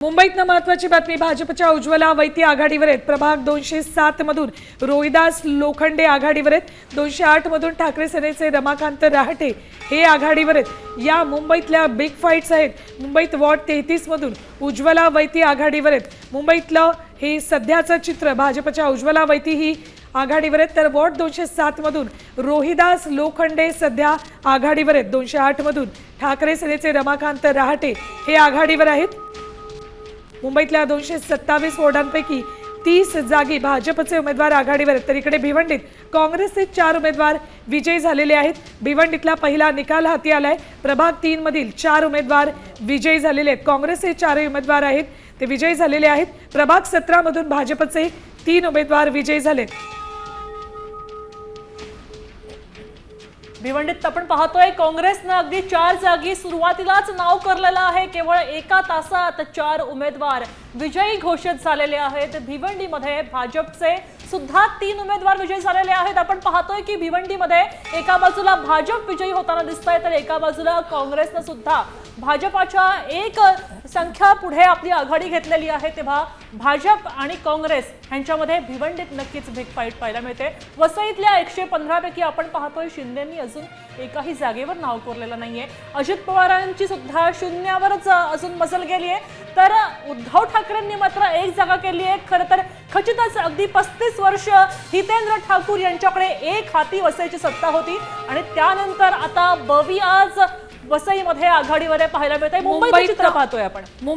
मुंबईतनं महत्वाची बातमी भाजपच्या उज्ज्वला वैती आघाडीवर आहेत. प्रभाग दोनशे सात मधून रोहिदास लोखंडे आघाडीवर आहेत. दोनशे आठ मधून ठाकरे सेनेचे रमाकांत राहटे हे आघाडीवर आहेत. या मुंबईतल्या बिग फाईट्स आहेत. मुंबईत वॉर्ड तेहतीस मधून उज्ज्वला वैती आघाडीवर आहेत. मुंबईतलं हे सध्याचं चित्र भाजपच्या उज्ज्वला वैती ही आघाडीवर आहेत. तर वॉर्ड दोनशे सात मधून रोहिदास लोखंडे सध्या आघाडीवर आहेत. दोनशे आठ मधून ठाकरे सेनेचे रमाकांत राहटे हे आघाडीवर आहेत. मुंबईतल्या दोनशे सत्तावीस वॉर्डांपैकी तीस जागी भाजपचे उमेदवार आघाडीवर तर इकडे भिवंडीत काँग्रेसचे चार उमेदवार विजयी झालेले आहेत. भिवंडीतला पहिला निकाल हाती आलाय. प्रभाग तीन मधील चार उमेदवार विजयी झालेले आहेत. काँग्रेसचे चारही उमेदवार आहेत. ते विजयी झालेले आहेत. प्रभाग सतरामधून भाजपचे तीन उमेदवार विजयी झालेत. भिवंडीत आपण पाहतोय काँग्रेसनं अगदी चार जागी सुरुवातीलाच नाव करलेलं आहे. केवळ एका तासात चार उमेदवार विजयी घोषित झालेले आहेत. भिवंडीमध्ये भाजपचे सुद्धा तीन उमेदवार विजयी झालेले आहेत. आपण पाहतोय की भिवंडीमध्ये एका बाजूला भाजप विजयी होताना दिसत आहे तर एका बाजूला काँग्रेसनं सुद्धा भाजपाच्या एक संख्या पुढे आपली आघाडी घेतलेली आहे तेव्हा भाजप आणि काँग्रेस यांच्यामध्ये भिवंडीत नक्कीच बिग फाईट पाहायला मिळते. वसईतल्या एकशे पंधरापैकी आपण पाहतोय शिंदेंनी अजून एकाही जागेवर नाव कोरलेलं नाहीये. अजित पवारांची सुद्धा शून्यावरच अजून मजल गेली आहे तर उद्धव ठाकरेंनी मात्र एक जागा केली आहे. खरं तर खचितच अगदी पस्तीस वर्ष हितेंद्र ठाकूर यांच्याकडे एक हाती वसईची सत्ता होती. आणि त्यानंतर आता बवी आज वसईमध्ये आघाडीवर आहे पाहायला मिळत आहे मुंबईचं चित्र पाहतोय आपण.